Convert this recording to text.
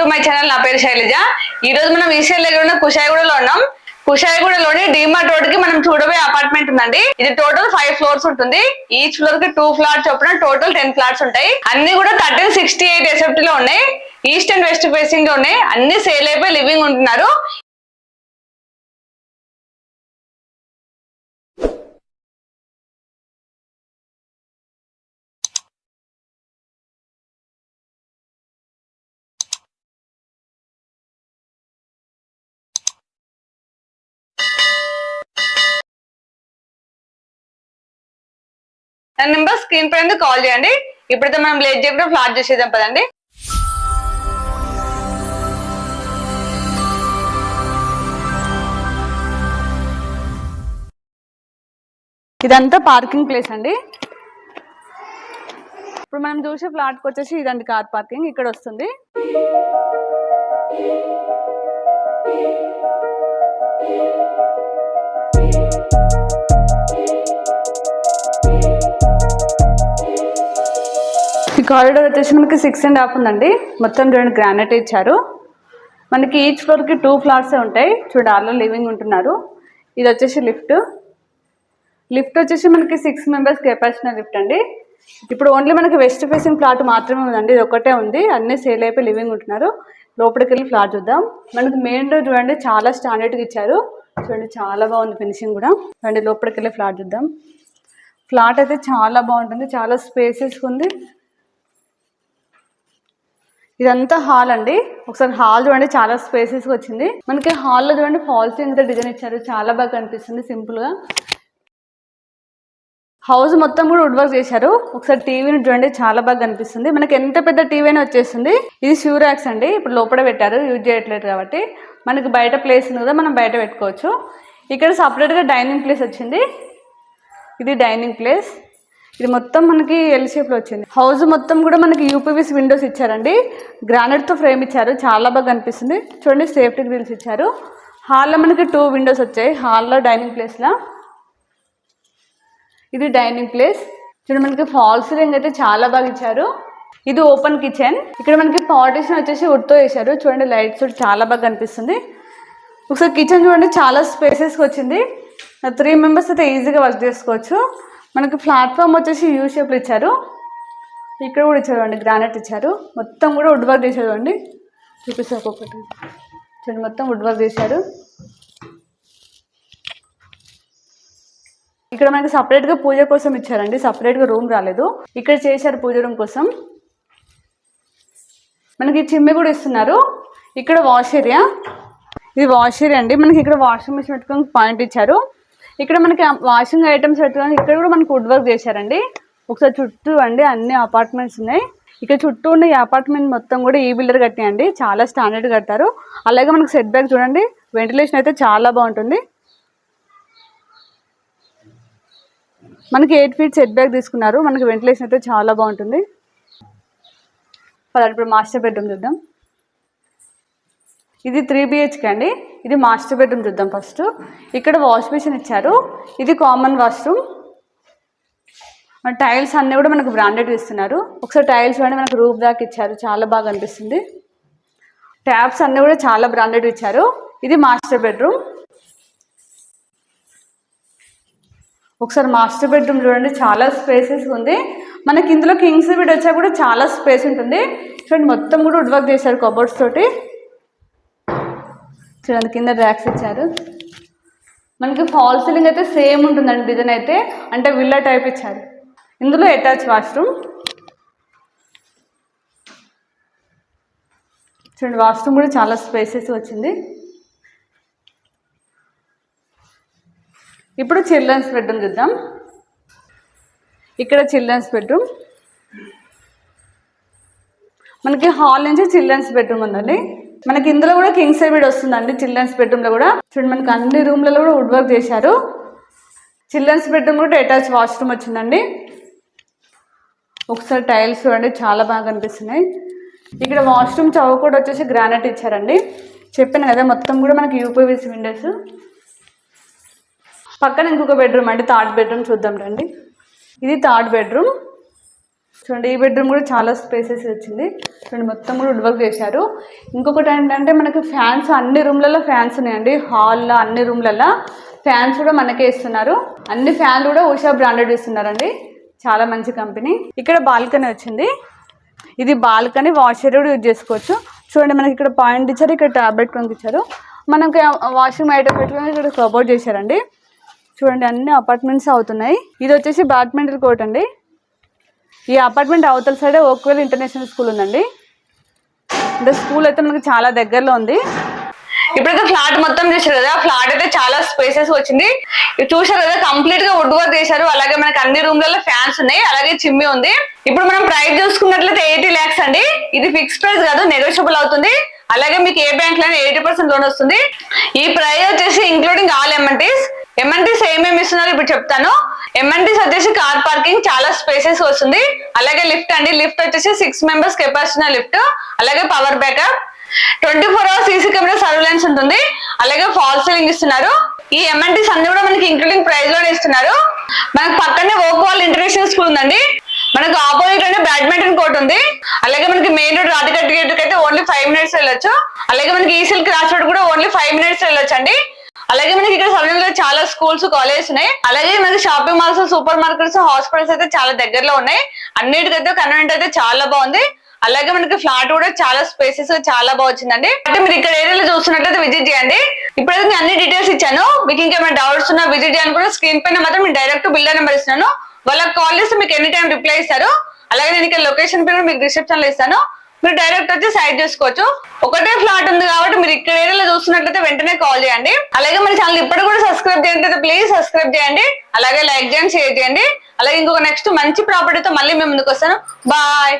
To my channel నా పేరు శైలజ. ఈ రోజు మనం ఈసీఎల్ దగ్గర ఉన్న కుషాయిగూడలో ఉన్నాం. కుషాయిగూడలోని డిమార్ట్ రోడ్కి మనం చూడబోయే అపార్ట్మెంట్ ఉందండి. ఇది టోటల్ ఫైవ్ ఫ్లోర్స్ ఉంటుంది. ఈచ్ ఫ్లోర్కి టూ ఫ్లాట్స్ చొప్పున టోటల్ టెన్ ఫ్లాట్స్ ఉంటాయి. అన్ని కూడా థర్టీన్ సిక్స్టీ ఎయిట్ ఎసెప్ట్లో ఉన్నాయి. ఈస్ట్ అండ్ వెస్ట్ ఫేసింగ్లో ఉన్నాయి అన్ని సేల్ అయిపోయి లివింగ్ ఉంటున్నారు. నా నెంబర్ స్క్రీన్ పైన కాల్ చేయండి. ఇప్పుడైతే మనం లేట్ చేయకుండా ఫ్లాట్ చేసేద్దాం పదండి. ఇదంతా పార్కింగ్ ప్లేస్ అండి. ఇప్పుడు మనం చూసే ఫ్లాట్కి వచ్చేసి ఇదండి కార్ పార్కింగ్ ఇక్కడ వస్తుంది. కారిడార్ వచ్చేసి మనకి సిక్స్ అండ్ హాఫ్ ఉందండి. మొత్తం రెండు గ్రానైట్ ఇచ్చారు. మనకి ఈచ్ ఫ్లోర్కి టూ ఫ్లాట్సే ఉంటాయి. చూడండి ఆల్లో లివింగ్ ఉంటున్నారు. ఇది వచ్చేసి లిఫ్ట్ లిఫ్ట్ వచ్చేసి మనకి సిక్స్ మెంబర్స్ కెపాసిటీ లిఫ్ట్ అండి. ఇప్పుడు ఓన్లీ మనకి వెస్ట్ ఫేసింగ్ ఫ్లాట్ మాత్రమే ఉందండి. ఇది ఒకటే ఉంది. అన్ని సేల్ అయిపోయి లివింగ్ ఉంటున్నారు. లోపలికి వెళ్ళి ఫ్లాట్ చూద్దాం. మనకి మెయిన్ డోర్ చూడండి చాలా స్టాండర్డ్గా ఇచ్చారు. చూడండి చాలా బాగుంది ఫినిషింగ్ కూడా. రండి లోపలికి వెళ్ళి ఫ్లాట్ చూద్దాం. ఫ్లాట్ అయితే చాలా బాగుంటుంది. చాలా స్పేసెస్ ఉంది. ఇదంతా హాల్ అండి. ఒకసారి హాల్ చూడండి చాలా స్పేసెస్ వచ్చింది. మనకి హాల్లో చూడండి ఫాల్స్ ఇంత డిజైన్ ఇచ్చారు. చాలా బాగా కనిపిస్తుంది సింపుల్గా. హౌస్ మొత్తం కూడా వుడ్ వర్క్ చేశారు. ఒకసారి టీవీని చూడండి చాలా బాగా కనిపిస్తుంది. మనకి ఎంత పెద్ద టీవీ అయినా వచ్చేస్తుంది. ఇది షూరాక్స్ అండి. ఇప్పుడు లోపల పెట్టారు యూజ్ చేయట్లేదు కాబట్టి. మనకి బయట ప్లేస్ ఉంది కదా మనం బయట పెట్టుకోవచ్చు. ఇక్కడ సపరేట్గా డైనింగ్ ప్లేస్ వచ్చింది. ఇది డైనింగ్ ప్లేస్ ఇది మొత్తం మనకి ఎల్ షేప్లో వచ్చింది. హౌస్ మొత్తం కూడా మనకి యూపీవీస్ విండోస్ ఇచ్చారండి. గ్రానైట్తో ఫ్రేమ్ ఇచ్చారు. చాలా బాగా కనిపిస్తుంది. చూడండి సేఫ్టీ గ్రిల్స్ ఇచ్చారు. హాల్లో మనకి టూ విండోస్ వచ్చాయి. హాల్లో డైనింగ్ ప్లేస్లో ఇది డైనింగ్ ప్లేస్ చూడండి మనకి ఫాల్ సీలింగ్ అయితే చాలా బాగా ఇచ్చారు. ఇది ఓపెన్ కిచెన్ ఇక్కడ మనకి పార్టీషన్ వచ్చేసి వుడ్తో వేశారు. చూడండి లైట్స్ చాలా బాగా కనిపిస్తుంది. ఒకసారి కిచెన్ చూడండి చాలా స్పేసెస్కి వచ్చింది. త్రీ మెంబర్స్ అయితే ఈజీగా వర్క్ చేసుకోవచ్చు. మనకు ప్లాట్ఫామ్ వచ్చేసి యూ షేప్లో ఇచ్చారు. ఇక్కడ కూడా ఇచ్చారు గ్రానైట్ ఇచ్చారు. మొత్తం కూడా వుడ్ వర్క్ చేశారు అండి చూపిస్తారు ఒక్కొక్కటి. చూడండి మొత్తం వుడ్ వర్క్ చేశారు. ఇక్కడ మనకి సపరేట్గా పూజ కోసం ఇచ్చారండి. సపరేట్గా రూమ్ రాలేదు. ఇక్కడ చేశారు పూజ రూమ్ కోసం. మనకి చిమ్మె కూడా ఇస్తున్నారు. ఇక్కడ వాష్ ఏరియా ఇది వాష్ ఏరియా అండి. మనకి ఇక్కడ వాషింగ్ మిషన్ పెట్టుకొని పాయింట్ ఇచ్చారు. ఇక్కడ మనకి వాషింగ్ ఐటమ్స్ పెట్టుకొని ఇక్కడ కూడా మనకి వుడ్ వర్క్ చేశారండి. ఒకసారి చుట్టూ అండి అన్ని అపార్ట్మెంట్స్ ఉన్నాయి. ఇక్కడ చుట్టూ ఉన్న ఈ అపార్ట్మెంట్ మొత్తం కూడా ఈ బిల్డర్ కట్టినాయండి. చాలా స్టాండర్డ్ కట్టారు. అలాగే మనకు సెట్ బ్యాక్ చూడండి. వెంటిలేషన్ అయితే చాలా బాగుంటుంది. మనకి ఎయిట్ ఫీట్ సెట్ బ్యాక్ తీసుకున్నారు. మనకి వెంటిలేషన్ అయితే చాలా బాగుంటుంది. ఇప్పుడు మాస్టర్ బెడ్రూమ్ చూద్దాం. ఇది త్రీ బిహెచ్కే అండి. ఇది మాస్టర్ బెడ్రూమ్ చూద్దాం ఫస్ట్ ఇక్కడ వాష్ మిషన్ ఇచ్చారు. ఇది కామన్ వాష్రూమ్ టైల్స్ అన్నీ కూడా మనకు బ్రాండెడ్ ఇస్తున్నారు. ఒకసారి టైల్స్ చూడండి మనకు రూప్ దాకా ఇచ్చారు. చాలా బాగా అనిపిస్తుంది. ట్యాప్స్ అన్నీ కూడా చాలా బ్రాండెడ్ ఇచ్చారు. ఇది మాస్టర్ బెడ్రూమ్ ఒకసారి మాస్టర్ బెడ్రూమ్ చూడండి చాలా స్పేసెస్ ఉంది. మనకి ఇందులో కింగ్స్ బెడ్ వచ్చా కూడా చాలా స్పేస్ ఉంటుంది. చూడండి మొత్తం కూడా ఉడ్వర్క్ చేశారు కబోర్డ్స్ తోటి. చూడండి కింద ర్యాక్స్ ఇచ్చారు. మనకి ఫాల్ సీలింగ్ అయితే సేమ్ ఉంటుందండి డిజైన్ అయితే. అంటే విల్లా టైప్ ఇచ్చారు. ఇందులో అటాచ్ వాష్రూమ్ చూడండి వాష్రూమ్ కూడా చాలా స్పేసెస్ వచ్చింది. ఇప్పుడు చిల్డ్రన్స్ బెడ్రూమ్ చూద్దాం. ఇక్కడ చిల్డ్రన్స్ బెడ్రూమ్ మనకి హాల్ నుంచి చిల్డ్రన్స్ బెడ్రూమ్ ఉందండి. మనకి ఇందులో కూడా కింగ్ సైడ్ బెడ్ వస్తుందండి చిల్డ్రన్స్ బెడ్రూమ్లో కూడా. చూడండి మనకి అన్ని రూమ్లలో కూడా వుడ్ వర్క్ చేశారు. చిల్డ్రన్స్ బెడ్రూమ్ కూడా అటాచ్ వాష్రూమ్ వచ్చిందండి. ఒకసారి టైల్స్ చూడండి చాలా బాగా కనిపిస్తున్నాయి. ఇక్కడ వాష్రూమ్ చౌక కూడా వచ్చేసి గ్రానైట్ ఇచ్చారండి. చెప్పాను కదా మొత్తం కూడా మనకి యూపీవీసీ విండోస్. పక్కన ఇంకొక బెడ్రూమ్ అండి థర్డ్ బెడ్రూమ్ చూద్దాం రండి. ఇది థర్డ్ బెడ్రూమ్. చూడండి ఈ బెడ్రూమ్ కూడా చాలా స్పేసెస్ వచ్చింది చూడండి మొత్తం కూడా వుడ్ వర్క్ చేశారు. ఇంకొకటి ఏంటంటే మనకి ఫ్యాన్స్ అన్ని రూమ్లలో ఫ్యాన్స్ ఉన్నాయండి. హాల్లో అన్ని రూమ్లలో ఫ్యాన్స్ కూడా మనకే ఇస్తున్నారు. అన్ని ఫ్యాన్లు కూడా ఉషా బ్రాండెడ్ ఇస్తున్నారండి. చాలా మంచి కంపెనీ ఇక్కడ బాల్కనీ వచ్చింది. ఇది బాల్కనీ వాషర్ కూడా యూజ్ చేసుకోవచ్చు. చూడండి మనకి ఇక్కడ పాయింట్ ఇచ్చారు ఇక్కడ టాబ్లెట్ పంపించారు ఇచ్చారు మనకి వాషింగ్ ఐటమ్ పెట్టుకుని ఇక్కడ సపోర్ట్ చేశారండి. చూడండి అన్ని అపార్ట్మెంట్స్ అవుతున్నాయి. ఇది వచ్చేసి బ్యాడ్మింటన్ కోర్ట్ అండి. ఈ అపార్ట్మెంట్ అవతల సైడే ఓక్వెల్ ఇంటర్నేషనల్ స్కూల్ ఉందండి. అంటే స్కూల్ అయితే మనకి చాలా దగ్గరలో ఉంది. ఇప్పుడైతే ఫ్లాట్ మొత్తం చూసారు కదా ఫ్లాట్ అయితే చాలా స్పేసెస్ వచ్చింది. చూసారు కదా కంప్లీట్గా వుడ్ వర్క్ చేశారు అలాగే మనకి అన్ని రూమ్లలో ఫ్యాన్స్ ఉన్నాయి అలాగే చిమ్మి ఉంది. ఇప్పుడు మనం ప్రైస్ చూసుకున్నట్లయితే ఎయిటీ ల్యాక్స్ అండి. ఇది ఫిక్స్ ప్రైస్ కాదు నెగోషియబుల్ అవుతుంది. అలాగే మీకు ఏ బ్యాంక్లో ఎయిటీ పర్సెంట్ లోన్ వస్తుంది. ఈ ప్రైస్ వచ్చేసి ఇంక్లూడింగ్ ఆల్ ఎంఎన్టీస్ ఎంఎన్టీస్ ఏమేమి ఇస్తున్నారు ఇప్పుడు చెప్తాను. ఎంఎన్టీస్ వచ్చేసి కార్ పార్కింగ్ చాలా స్పేసెస్ వస్తుంది. అలాగే లిఫ్ట్ అండి. లిఫ్ట్ వచ్చేసి సిక్స్ మెంబర్స్ కెపాసిటీ లిఫ్ట్ అలాగే power backup twenty four hours CC camera surveillance ఉంటుంది. అలాగే ఫాల్ సీలింగ్ ఇస్తున్నారు. ఈ ఎంఎన్టీస్ అన్ని కూడా మనకి ఇంక్లూడింగ్ ప్రైస్లోనే ఇస్తున్నారు. మనకు పక్కనే ఓక్ వాల్ ఇంటర్నేషనల్ స్కూల్ ఉందండి. మనకు ఆపోజిట్ అంటే బ్యాడ్మింటన్ కోర్ట్ ఉంది. అలాగే మనకి మెయిన్ రోడ్ రాధికట్ గేట్ అయితే ఓన్లీ ఫైవ్ మినిట్స్ వెళ్ళొచ్చు. అలాగే మనకి ఈసిల్ క్రాస్ రోడ్ కూడా ఓన్లీ ఫైవ్ మినిట్స్ వెళ్ళొచ్చు అండి అలాగే మనకి ఇక్కడ సమయంలో చాలా స్కూల్స్ కాలేజెస్ ఉన్నాయి. అలాగే మనకి shopping malls super markets hospitals అయితే చాలా దగ్గరలో ఉన్నాయి. అన్నిటికైతే కన్వెంట్ అయితే చాలా బాగుంది. అలాగే మనకి ఫ్లాట్ కూడా చాలా స్పేసెస్ చాలా బాగా వచ్చిందండి. అంటే మీరు ఇక్కడ ఏరియాలో చూస్తున్నట్లయితే విజిట్ చేయండి. ఇప్పుడైతే నేను అన్ని డీటెయిల్స్ ఇచ్చాను. మీకు ఇంకేమైనా డౌట్స్ ఉన్నా విజిట్ చేయాలని కూడా స్క్రీన్ పైన మాత్రం నేను డైరెక్ట్ బిల్డర్ నెంబర్ ఇస్తున్నాను. వాళ్ళకి కాల్ చేస్తే మీకు ఎనీ టైం రిప్లై ఇస్తారు. అలాగే నేను ఇక్కడ లొకేషన్ పైన మీకు డిస్క్రిప్షన్లో ఇస్తాను. మీరు డైరెక్ట్ వచ్చి సైడ్ చేసుకోవచ్చు. ఒకటే ఫ్లాట్ ఉంది కాబట్టి మీరు ఇక్కడ ఏరియాలో చూస్తున్నట్లయితే వెంటనే కాల్ చేయండి. అలాగే మన ఛానల్ ఇప్పుడు కూడా సబ్స్క్రైబ్ చేయండి ప్లీజ్ సబ్స్క్రైబ్ చేయండి. అలాగే లైక్ చేయండి షేర్ చేయండి. అలాగే ఇంకొక నెక్స్ట్ మంచి ప్రాపర్టీతో మళ్ళీ మేము ముందుకు వస్తాను. బాయ్